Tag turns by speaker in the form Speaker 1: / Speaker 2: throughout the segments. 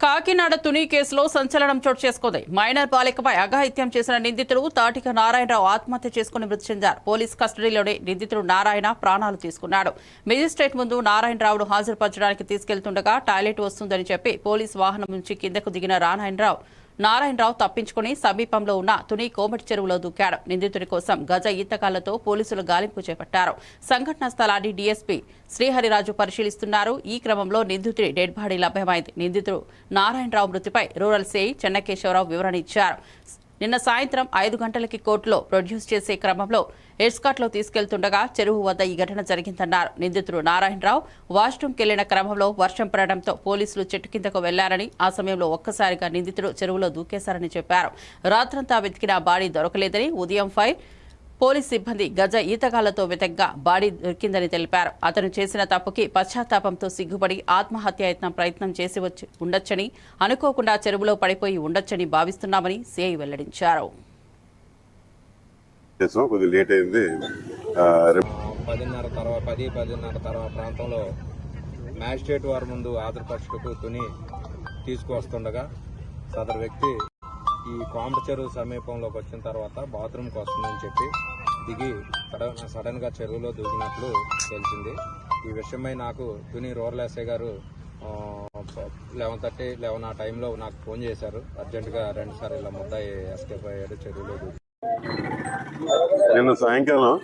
Speaker 1: కాకినాడ తుని కేసులో సంచలనం చోటు చేసుకుంది. మైనర్ బాలికపై అఘాయిత్యం చేసిన నిందితుడు తాటిక నారాయణరావు ఆత్మహత్య చేసుకుని మృతి చెందారు. పోలీస్ కస్టడీలోనే నిందితుడు నారాయణ ప్రాణాలు తీసుకున్నాడు. మెజిస్ట్రేట్ ముందు నారాయణరావును హాజరుపరచడానికి తీసుకెళ్తుండగా టాయిలెట్ వస్తుందని చెప్పి పోలీస్ వాహనం నుంచి కిందకు దిగిన నారాయణరావు నారాయణరావు తప్పించుకుని సమీపంలో ఉన్న తుని కోమటి చెరువులో దూకాడు. నిందితుడి కోసం గజ ఈతకాలతో పోలీసులు గాలింపు చేపట్టారు. సంఘటనా స్థలాన్ని డీఎస్పీ శ్రీహరిరాజు పరిశీలిస్తున్నారు. ఈ క్రమంలో నిందితుడి డెడ్ బాడీ లభ్యమైంది. నిందితుడు నారాయణరావు మృతిపై రూరల్ సిఐ చెన్నకేశవరావు వివరణ ఇచ్చారు. నిన్న సాయంత్రం ఐదు గంటలకి కోర్టులో ప్రొడ్యూస్ చేసే క్రమంలో ఎడ్స్కాట్లో తీసుకెళ్తుండగా చెరువు వద్ద ఈ ఘటన జరిగిందన్నారు. నిందితుడు నారాయణరావు వాష్రూమ్కి వెళ్ళిన క్రమంలో వర్షం పడడంతో పోలీసులు చెట్టు కిందకు వెళ్ళారని ఆ సమయంలో ఒక్కసారిగా నిందితుడు చెరువులో దూకేశారని చెప్పారు. రాత్రంతా వెతికిన బాడీ దొరకలేదని ఉదయం ఫైవ్ పోలీస్ సిబ్బంది గజ ఈతగాళ్ళతో వెతగ్గా బాడీ దొరికిందని తెలిపారు. అతను చేసిన తప్పుకి పశ్చాత్తాపంతో సిగ్గుపడి ఆత్మహత్యాయత్నం ప్రయత్నం చేసి వచ్చి ఉండొచ్చని అనుకోకుండా చెరువులో పడిపోయి ఉండొచ్చని భావిస్తున్నామని సిఐ వెల్లడించారు.
Speaker 2: పదిన్నర తర్వాత పది పదిన్నర తర్వాత ప్రాంతంలో మ్యాజిస్ట్రేట్ వారి ముందు తీసుకువస్తుండగా సదరు వ్యక్తి ఈ కోమట చెరువు సమీపంలోకి వచ్చిన తర్వాత బాత్రూమ్కి వస్తుందని చెప్పి దిగి సడన్ సడన్గా చెరువులో దూకినట్లు తెలిసింది. ఈ విషయమై నాకు తుని రూరల్ ఎస్ఐ గారు లెవెన్ థర్టీ లెవెన్ ఆ టైంలో నాకు ఫోన్ చేశారు. అర్జెంటుగా రెండు సార్లు ఇలా ముద్దాయి ఎస్కేప్ అయ్యాడు చెరువులో దూకి.
Speaker 3: నిన్న సాయంకాలం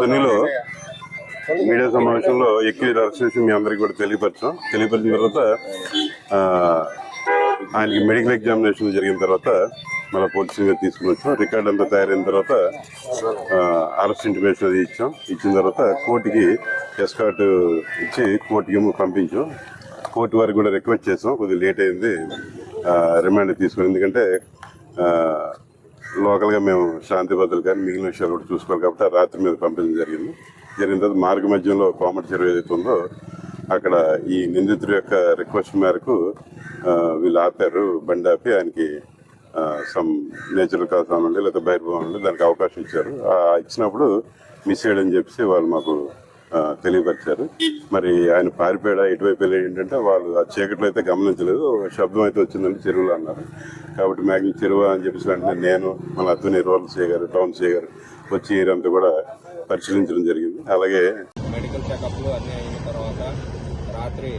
Speaker 3: తునిలో మీడియా సమావేశంలో ఎక్కువ అరెస్ట్ చేసి మీ అందరికి కూడా తెలియపరచాం. తెలియపరిచిన తర్వాత ఆయనకి మెడికల్ ఎగ్జామినేషన్ జరిగిన తర్వాత మళ్ళీ పోలీస్ తీసుకుని వచ్చాం. రికార్డ్ అంతా తయారైన తర్వాత అరెస్ట్ ఇంటిమేషన్ అది ఇచ్చాం. ఇచ్చిన తర్వాత కోర్టుకి ఎస్కాట్ ఇచ్చి కోర్టుకి పంపించాం. కోర్టు వారికి కూడా రిక్వెస్ట్ చేసాం. కొద్దిగా లేట్ అయింది. రిమాండ్ తీసుకుని ఎందుకంటే లోకల్గా మేము శాంతి భద్రతలు కానీ మిగిలిన విషయాలు కూడా చూసుకోవాలి కాబట్టి రాత్రి మీద పంపించడం జరిగింది. జరిగిన తర్వాత మార్గ మధ్యంలో కోమటి చెరువు ఏదైతే ఉందో అక్కడ ఈ నిందితుడి యొక్క రిక్వెస్ట్ మేరకు వీళ్ళు ఆపారు బండి ఆపి ఆయనకి సమ్ నేచురల్ కాస్ అనండి బయట బహిర్భవనం దానికి అవకాశం ఇచ్చారు. ఇచ్చినప్పుడు మిస్ చేయడని చెప్పేసి వాళ్ళు మాకు తెలియపరిచారు. మరి ఆయన పారిపోయాడా ఎటువైపు వెళ్ళాడు ఏంటంటే వాళ్ళు ఆ చీకట్లో అయితే గమనించలేదు శబ్దం అయితే వచ్చిందని చెరువులో అన్నారు. కాబట్టి మ్యాగ్జిన్ చెరువు అని చెప్పేసి వెంటనే నేను మన అతని రూరల్ చేయగారు టౌన్ చేయగారు వచ్చి ఏరంతా కూడా పరిశీలించడం జరిగింది. అలాగే
Speaker 2: మెడికల్ చెకప్లు అన్నీ అయిన తర్వాత రాత్రి